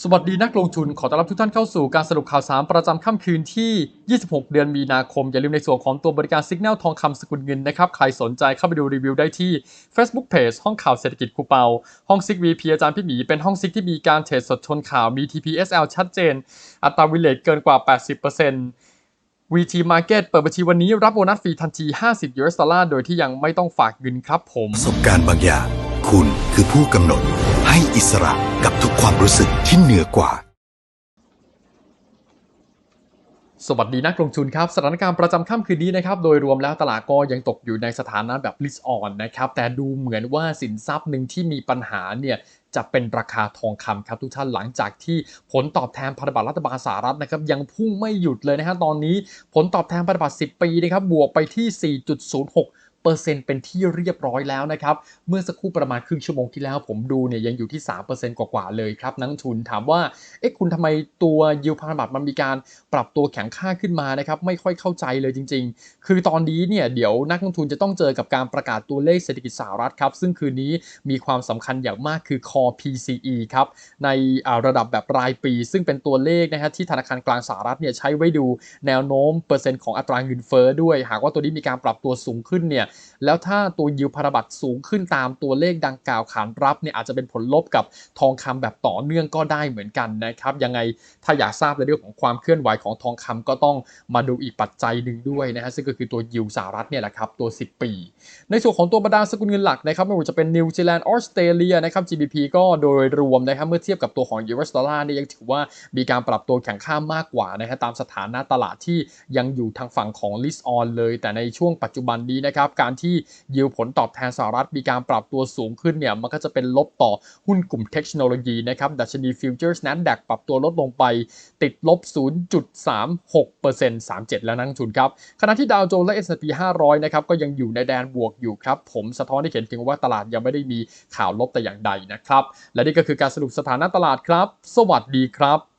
สวัสดีนักลงทุนขอต้อนรับทุกท่านเข้าสู่การสรุปข่าวสารประจำค่ำคืนที่ 26 เดือนมีนาคม อย่าลืมในส่วนของตัวบริการ Signal ทองคำสกุลเงินนะครับ ใครสนใจเข้าไปดูรีวิวได้ที่ Facebook Page ห้องข่าวเศรษฐกิจคูเปา ห้องซิก VP อาจารย์พี่หมี เป็นห้องซิกที่มีการเทรดสดชนข่าวมี TPSL ชัดเจน อัตราวิเลตเกินกว่า 80% VT Market เปิดบัญชีวันนี้รับโบนัสฟรีทันที 50 US ดอลลาร์โดยที่ยังไม่ต้องฝากเงินครับผมประสบการณ์บางอย่าง คุณคือผู้กำหนดให้อิสระกับทุกความรู้สึกที่เหนือกว่า สวัสดีนักลงทุนครับ สถานการณ์ประจำค่ำคืนนี้นะครับ โดยรวมแล้วตลาดก็ยังตกอยู่ในสถานะแบบ risk on นะครับ แต่ดูเหมือนว่าสินทรัพย์หนึ่งที่มีปัญหาเนี่ยจะเป็นราคาทองคำครับทุกท่านหลังจากที่ผลตอบแทนพันธบัตรรัฐบาลสหรัฐนะครับยังพุ่งไม่หยุดเลยนะฮะตอนนี้ผลตอบแทนพันธบัตร10 ปีนะครับบวกไปที่ 4.06 เปอร์เซ็นต์เป็นที่เรียบร้อยแล้วนะครับ เมื่อสักครู่ประมาณครึ่งชั่วโมงที่แล้วผมดูเนี่ยยังอยู่ที่ 3%กว่าๆเลยครับนักลงทุนถามว่า เอ๊ะคุณทำไมตัวยิวพันธบัตรมันมีการปรับตัวแข็งค่าขึ้นมานะครับ ไม่ค่อยเข้าใจเลยจริง ๆ คือตอนนี้เนี่ยเดี๋ยวนักลงทุนจะต้องเจอกับการประกาศตัวเลขเศรษฐกิจสหรัฐครับ ซึ่งคืนนี้มีความสำคัญอย่างมากคือ core PCE ครับ ในอ่าระดับแบบรายปี ซึ่งเป็นตัวเลขนะฮะที่ธนาคารกลางสหรัฐเนี่ยใช้ไว้ดูแนวโน้มเปอร์เซ็นต์ของอัตราเงินเฟ้อด้วย หากว่าตัวนี้มีการปรับตัวสูงขึ้นเนี่ยแล้วถ้าตัวยิวพันธบัตรสูงขึ้นตามตัวเลขดังกล่าวขานรับเนี่ยอาจจะเป็นผลลบกับทองคำแบบต่อเนื่องก็ได้เหมือนกันนะครับยังไงถ้าอยากทราบในเรื่องของความเคลื่อนไหวของทองคำก็ต้องมาดูอีกปัจจัยหนึ่งด้วยนะฮะซึ่งก็คือตัวยิวสหรัฐเนี่ยแหละครับตัว 10 ปี ในส่วนของตัวบรรดาสกุลเงินหลักนะครับไม่ว่าจะเป็นนิวซีแลนด์ออสเตรเลียนะครับ GBP ก็โดยรวมนะครับเมื่อเทียบกับตัวของ US ดอลลาร์เนี่ยยังถือว่ามีการปรับตัวแข็งค่ามากกว่านะฮะตามสถานะตลาดที่ยังอยู่ทางฝั่งของ list on เลย แต่ในช่วงปัจจุบันนี้นะครับการที่ยิวผลตอบแทนสหรัฐมีการปรับตัวสูงขึ้นเนี่ยมันก็จะเป็นลบต่อหุ้นกลุ่มเทคโนโลยีนะครับดัชนีฟิวเจอร์ส NASDAQ ปรับตัวลดลงไปติดลบ 0.36% 37 แล้วนักลงทุนครับขณะที่ดาวโจนส์และ S&P 500 นะครับก็ยังอยู่ในแดนบวกอยู่ครับ ผมสะท้อนให้เห็นถึงว่าตลาดยังไม่ได้มีข่าวลบแต่อย่างใดนะครับ และนี่ก็คือการสรุปสถานะตลาดครับ สวัสดีครับ